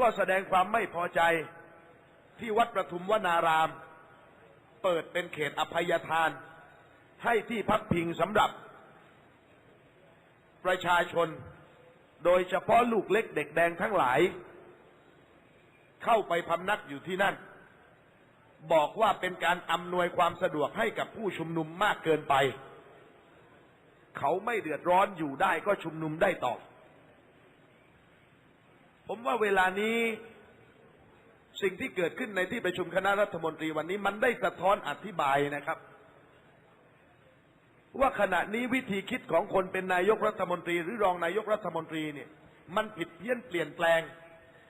ก็แสดงความไม่พอใจที่วัดประทุมวนาราม เปิดเป็นเขตอภัยทาน ให้ที่พักพิงสำหรับ ประชาชน โดยเฉพาะลูกเล็กเด็กแดงทั้งหลาย เข้าไปพำนักอยู่ที่นั่น บอกว่าเป็นการอำนวยความสะดวกให้กับผู้ชุมนุมมากเกินไป เขาไม่เดือดร้อนอยู่ได้ก็ชุมนุมได้ต่อ ผมว่าเวลานี้สิ่งที่เกิดขึ้นในที่ประชุมคณะรัฐมนตรีวันนี้มันได้สะท้อนอธิบายนะครับ ว่าขณะนี้วิธีคิดของคนเป็นนายกรัฐมนตรี หรือรองนายกรัฐมนตรีเนี่ย มันผิดเพี้ยนเปลี่ยนแปลง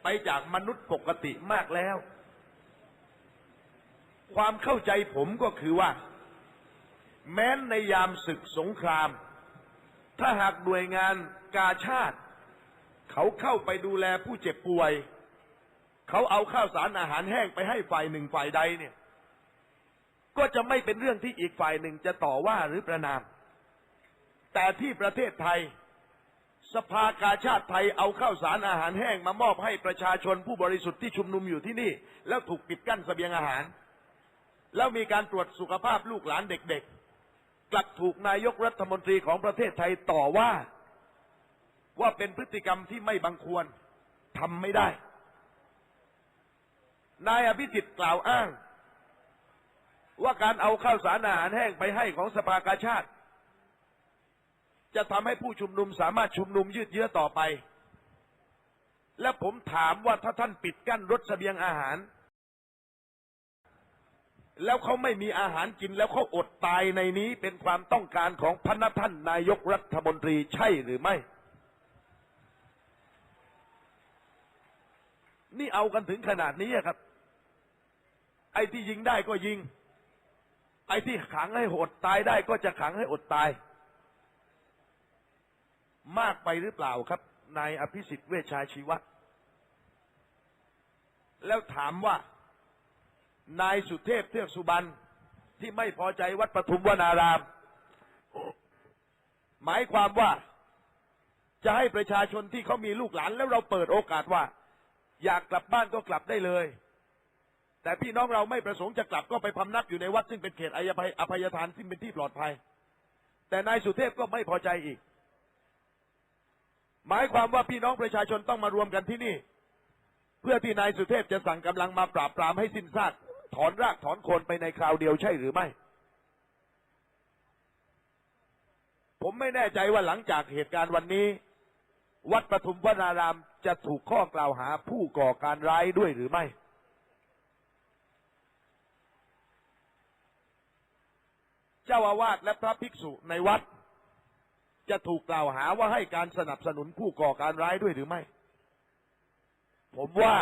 ไปจากมนุษย์ปกติมากแล้ว ความเข้าใจผมก็คือว่า แม้นในยามศึกสงคราม ถ้าหากหน่วยงานกาชาติ เขาเข้าไปดูแลผู้เจ็บป่วย เขาเอาข้าวสารอาหารแห้งไปให้ฝ่ายหนึ่งฝ่ายใดเนี่ย ก็จะไม่เป็นเรื่องที่อีกฝ่ายหนึ่งจะต่อว่าหรือประนาม แต่ที่ประเทศไทย สภากาชาติไทยเอาข้าวสารอาหารแห้งมามอบให้ประชาชนผู้บริสุทธิ์ที่ชุมนุมอยู่ที่นี่ แล้วถูกปิดกั้นเสบียงอาหาร แล้วมีการตรวจสุขภาพลูกหลานเด็ก ๆ กลับถูกนายกรัฐมนตรีของประเทศไทยต่อว่า ว่าเป็นพฤติกรรมที่ไม่บังควรทำไม่ได้ นายอภิสิทธิ์กล่าวอ้าง ว่าการเอาข้าวสารอาหารแห้งไปให้ของสภากาชาติ จะทำให้ผู้ชุมนุมสามารถชุมนุมยืดเยื้อต่อไป และผมถามว่าถ้าท่านปิดกั้นรถเสบียงอาหาร แล้วเขาไม่มีอาหารกินแล้วเขาอดตายในนี้เป็นความต้องการของพระท่านนายกรัฐมนตรีใช่หรือไม่ นี่เอากันถึงขนาดนี้ครับ ไอ้ที่ยิงได้ก็ยิง ไอ้ที่ขังให้อดตายได้ก็จะขังให้อดตาย มากไปหรือเปล่าครับนายอภิสิทธิ์เวชชาชีวะ แล้วถามว่านายสุเทพเทือกสุบรรณที่ไม่พอใจวัดปทุมวนาราม หมายความว่าจะให้ประชาชนที่เขามีลูกหลานแล้วเราเปิดโอกาสว่า อยากกลับบ้านก็กลับได้เลย แต่พี่น้องเราไม่ประสงค์จะกลับก็ไปพำนักอยู่ในวัดซึ่งเป็นเขตอภัยอภัยทานซึ่งเป็นที่ปลอดภัย แต่นายสุเทพก็ไม่พอใจอีก หมายความว่าพี่น้องประชาชนต้องมารวมกันที่นี่ เพื่อที่นายสุเทพจะสั่งกำลังมาปราบปรามให้สิ้นซากถอนรากถอนโคนไปในคราวเดียวใช่หรือไม่ ผมไม่แน่ใจว่าหลังจากเหตุการณ์วันนี้ วัดปทุมวนารามจะถูกข้อกล่าวหาผู้ก่อการร้ายด้วยหรือไม่ เจ้าอาวาสและพระภิกษุในวัด จะถูกกล่าวหาว่าให้การสนับสนุนผู้ก่อการร้ายด้วยหรือไม่ ผมว่า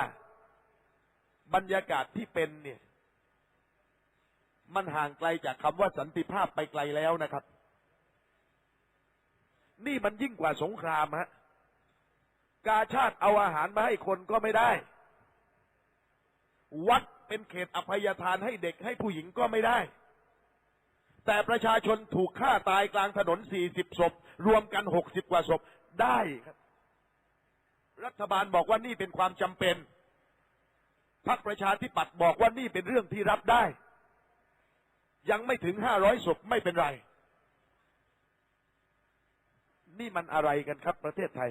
บรรยากาศที่เป็นเนี่ย มันห่างไกลจากคำว่าสันติภาพไปไกลแล้วนะครับ นี่มันยิ่งกว่าสงครามฮะ กาชาติเอาอาหารมาให้คนก็ไม่ได้ วัดเป็นเขตอภัยทานให้เด็กให้ผู้หญิงก็ไม่ได้ แต่ประชาชนถูกฆ่าตายกลางถนน40ศพ รวมกัน60กว่าศพได้ครับ รัฐบาลบอกว่านี่เป็นความจำเป็นพรรคประชาธิปัตย์บอกว่านี่เป็นเรื่องที่รับได้ ยังไม่ถึง500ศพไม่เป็นไร นี่มันอะไรกันครับประเทศไทย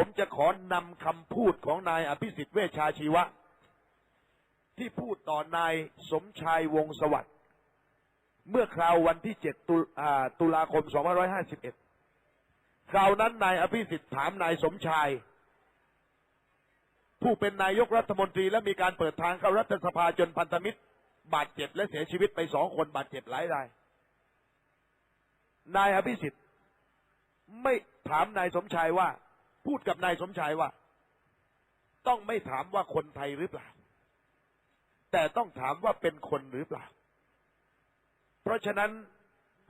ผมจะขอนำคำพูดของนายอภิสิทธิ์เวชชาชีวะ ที่พูดต่อนายสมชายวงสวัสดิ์เมื่อคราววันที่7ตุอ่าตุลาคม2551คราวนั้นนายอภิสิทธิ์ถามนายสมชาย ผู้เป็นนายกรัฐมนตรีและมีการเปิดทางเข้ารัฐสภาจนพันธมิตร บาดเจ็บและเสียชีวิตไปสองคนบาดเจ็บหลายราย นายอภิสิทธิ์ไม่ถามนายสมชายว่า พูดกับนายสมชายว่า ต้องไม่ถามว่าคนไทยหรือเปล่า แต่ต้องถามว่าเป็นคนหรือเปล่า เพราะฉะนั้น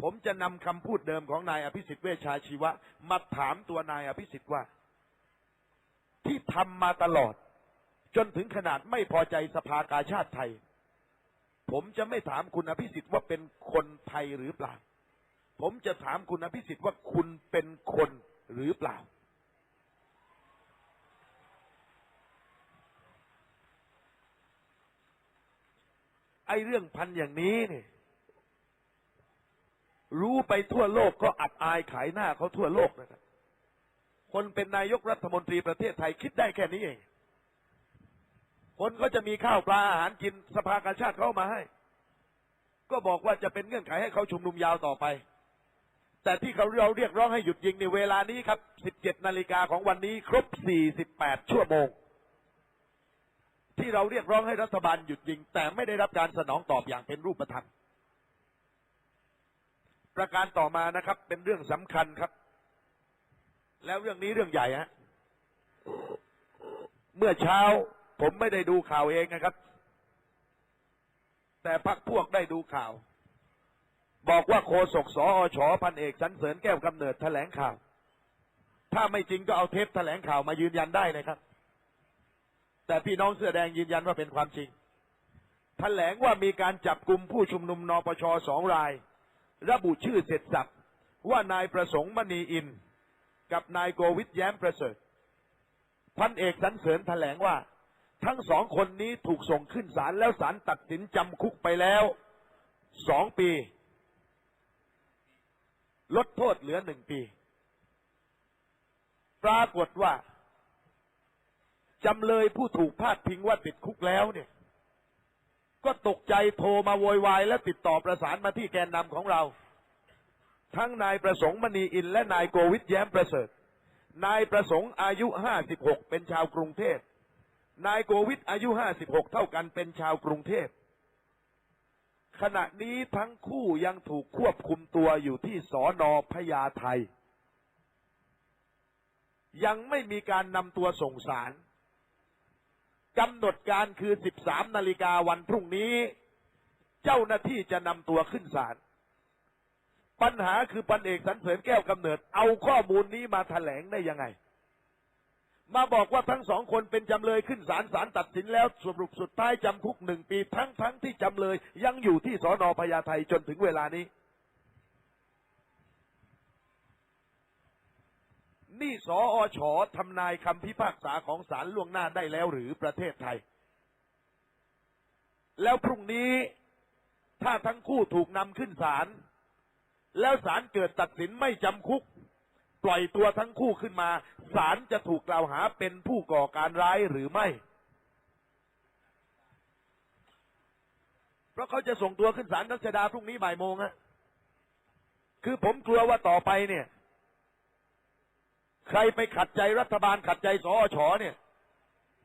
ผมจะนำคำพูดเดิมของนายอภิสิทธิ์เวชชาชีวะ มาถามตัวนายอภิสิทธิ์ว่า ที่ทำมาตลอด จนถึงขนาดไม่พอใจสภากาชาติไทย ผมจะไม่ถามคุณอภิสิทธิ์ว่าเป็นคนไทยหรือเปล่า ผมจะถามคุณอภิสิทธิ์ว่าคุณเป็นคนหรือเปล่า ไอ้เรื่องพันอย่างนี้เนี่ยรู้ไปทั่วโลกก็อับอายขายหน้าเขาทั่วโลกนะครับ คนเป็นนายกรัฐมนตรีประเทศไทยคิดได้แค่นี้เอง คนก็จะมีข้าวปลาอาหารกินสภากาชาติเขาเอามาให้ ก็บอกว่าจะเป็นเงื่อนไขให้เขาชุมนุมยาวต่อไป แต่ที่เขาเราเรียกร้องให้หยุดยิงในเวลานี้ครับ 17นาฬิกาของวันนี้ครบ 48 ชั่วโมง ที่เราเรียกร้องให้รัฐบาลหยุดยิง แต่ไม่ได้รับการสนองตอบอย่างเป็นรูปธรรมประการต่อมานะครับ เป็นเรื่องสำคัญครับ แล้วเรื่องนี้เรื่องใหญ่ฮะเมื่อเช้าผมไม่ได้ดูข่าวเองนะครับ แต่พักพวกได้ดูข่าว บอกว่าโฆษกสออชพันเอกสันเสริญแก้วกำเนิดแถลงข่าว ถ้าไม่จริงก็เอาเทปแถลงข่าวมายืนยันได้นะครับ แต่พี่น้องเสื้อแดงยืนยันว่าเป็นความจริงแถลงว่ามีการจับกลุ่มผู้ชุมนุมนปชสองราย ระบุชื่อเสร็จสับว่านายประสงค์มณีอิน กับนายโกวิทแย้มประเสริฐพันเอกสันเสริญแถลงว่า ทั้งสองคนนี้ถูกส่งขึ้นศาลแล้วศาลตัดสินจำคุกไปแล้วสองปี ลดโทษเหลือหนึ่งปี ปรากฏว่า จำเลยผู้ถูกพาดพิงว่าติดคุกแล้วเนี่ย ก็ตกใจโทรมาโวยวาย และติดต่อประสานมาที่แกนนำของเรา ทั้งนายประสงค์มณีอินและนายโกวิทแย้มประเสริฐ นายประสงค์อายุห้าสิบหกเป็นชาวกรุงเทพนายโกวิทอายุห้าสิบหกเท่ากันเป็นชาวกรุงเทพขณะนี้ทั้งคู่ยังถูกควบคุมตัวอยู่ที่สอนอพญาไทยังไม่มีการนำตัวส่งสาร กำหนดการคือ 13 นาฬิกาวันพรุ่งนี้ เจ้าหน้าที่จะนำตัวขึ้นศาล ปัญหาคือปันเอกสันเสริญแก้วกำเนิด เอาข้อมูลนี้มาแถลงได้ยังไง มาบอกว่าทั้งสองคนเป็นจำเลยขึ้นศาลศาลตัดสินแล้วสรุปสุดท้ายจำคุกหนึ่งปี ทั้งทั้งที่จำเลยยังอยู่ที่สอนอพญาไทจนถึงเวลานี้ นี่สออชอทำนายคำพิพากษาของศาลล่วงหน้าได้แล้วหรือประเทศไทย แล้วพรุ่งนี้ถ้าทั้งคู่ถูกนำขึ้นศาลแล้วศาลเกิดตัดสินไม่จำคุก ปล่อยตัวทั้งคู่ขึ้นมาศาลจะถูกกล่าวหาเป็นผู้ก่อการร้ายหรือไม่ เพราะเขาจะส่งตัวขึ้นศาลรัชดาพรุ่งนี้บ่ายโมงฮะคือผมกลัวว่าต่อไปเนี่ย ใครไปขัดใจรัฐบาลขัดใจสอชอเนี่ย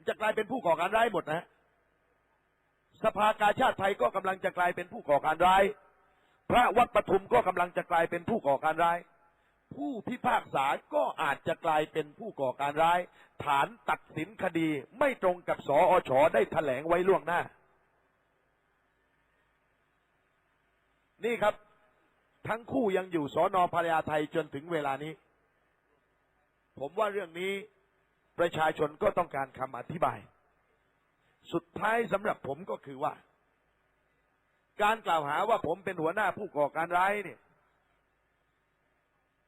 จะกลายเป็นผู้ก่อการร้ายหมดนะ สภากาชาติไทยก็กำลังจะกลายเป็นผู้ก่อการร้าย พระวัดปทุมก็กำลังจะกลายเป็นผู้ก่อการร้าย ผู้พิพากษาก็อาจจะกลายเป็นผู้ก่อการร้าย ฐานตัดสินคดีไม่ตรงกับสอชได้ถแถลงไว้ล่วงหน้า นี่ครับ ทั้งคู่ยังอยู่สอนอพญาไทยจนถึงเวลานี้ ผมว่าเรื่องนี้ประชาชนก็ต้องการคำอธิบาย สุดท้ายสำหรับผมก็คือว่า การกล่าวหาว่าผมเป็นหัวหน้าผู้ก่อการร้ายเนี่ย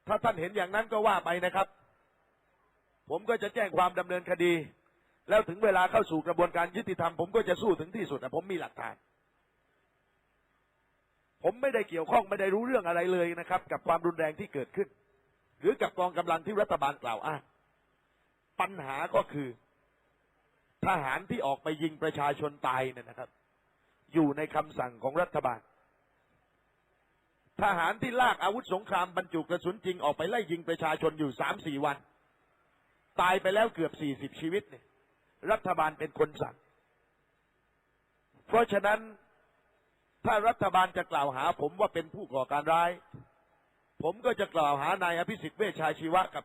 ถ้าท่านเห็นอย่างนั้นก็ว่าไปนะครับ ผมก็จะแจ้งความดำเนินคดี แล้วถึงเวลาเข้าสู่กระบวนการยุติธรรมผมก็จะสู้ถึงที่สุดนะผมมีหลักฐาน ผมไม่ได้เกี่ยวข้องไม่ได้รู้เรื่องอะไรเลยนะครับ กับความรุนแรงที่เกิดขึ้น รือกับกองกำลังที่รัฐบาลกล่าวอ้างปัญหาก็คือ ทหารที่ออกไปยิงประชาชนตายเนี่ยนะครับ อยู่ในคำสั่งของรัฐบาล ทหารที่ลากอาวุธสงครามบรรจุกระสุนจริงออกไปไล่ยิงประชาชนอยู่สามสี่วัน ตายไปแล้วเกือบสี่สิบชีวิตเนี่ย รัฐบาลเป็นคนสั่ง เพราะฉะนั้นถ้ารัฐบาลจะกล่าวหาผมว่าเป็นผู้ก่อการร้าย ผมก็จะกล่าวหานายอภิสิทธิ์เวชชายชีวะกับ